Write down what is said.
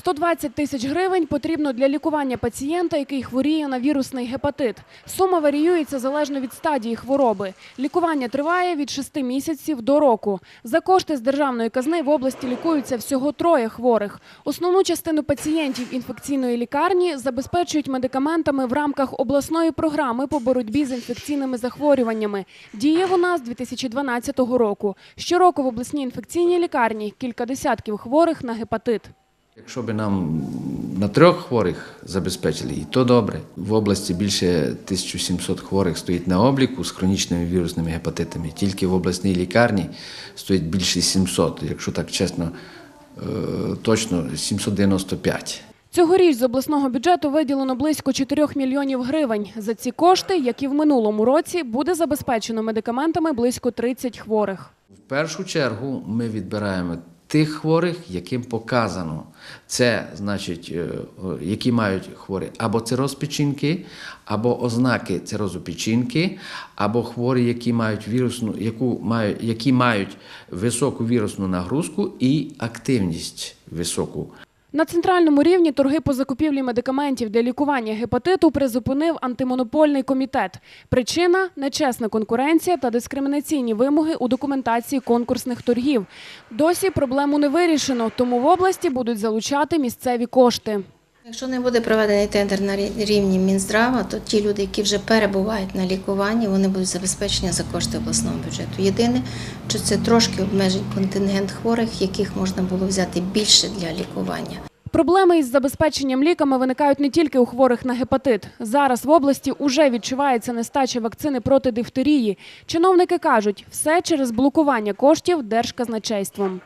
120 тисяч гривень потрібно для лікування пацієнта, який хворіє на вірусний гепатит. Сума варіюється залежно від стадії хвороби. Лікування триває від 6 місяців до року. За кошти з державної казни в області лікуються всього троє хворих. Основну частину пацієнтів інфекційної лікарні забезпечують медикаментами в рамках обласної програми по боротьбі з інфекційними захворюваннями. Діє вона з 2012 року. Щороку в обласній інфекційній лікарні кілька десятків хворих на гепатит. Якщо б нам на трьох хворих забезпечили, і то добре. В області більше 1700 хворих стоїть на обліку з хронічними вірусними гепатитами. Тільки в обласній лікарні стоїть більше 700, якщо так чесно, е, точно 795. Цьогоріч з обласного бюджету виділено близько 4 мільйонів гривень. За ці кошти, як і в минулому році, буде забезпечено медикаментами близько 30 хворих. В першу чергу ми відбираємо тих хворих, яким показано. Це значить, е, які мають хворі або цирозпечінки, або ознаки цирозопечінки, або хворі, які мають вірусну, яку мають, які мають високу вірусну нагрузку і активність високу. На центральному рівні торги по закупівлі медикаментів для лікування гепатиту призупинив антимонопольний комітет. Причина нечесна конкуренція та дискримінаційні вимоги у документації конкурсних торгів. Досі проблему не вирішено, тому в області будуть залучати місцеві кошти. Якщо не буде проведений тендер на рівні Мінздрава, то ті люди, які вже перебувають на лікуванні, вони будуть забезпечені за кошти обласного бюджету. Єдине, що це трошки обмежить контингент хворих, яких можна було взяти більше для лікування. Проблеми із забезпеченням ліками виникають не тільки у хворих на гепатит. Зараз в області уже відчувається нестача вакцини проти дифтерії. Чиновники кажуть, все через блокування коштів держказначейством.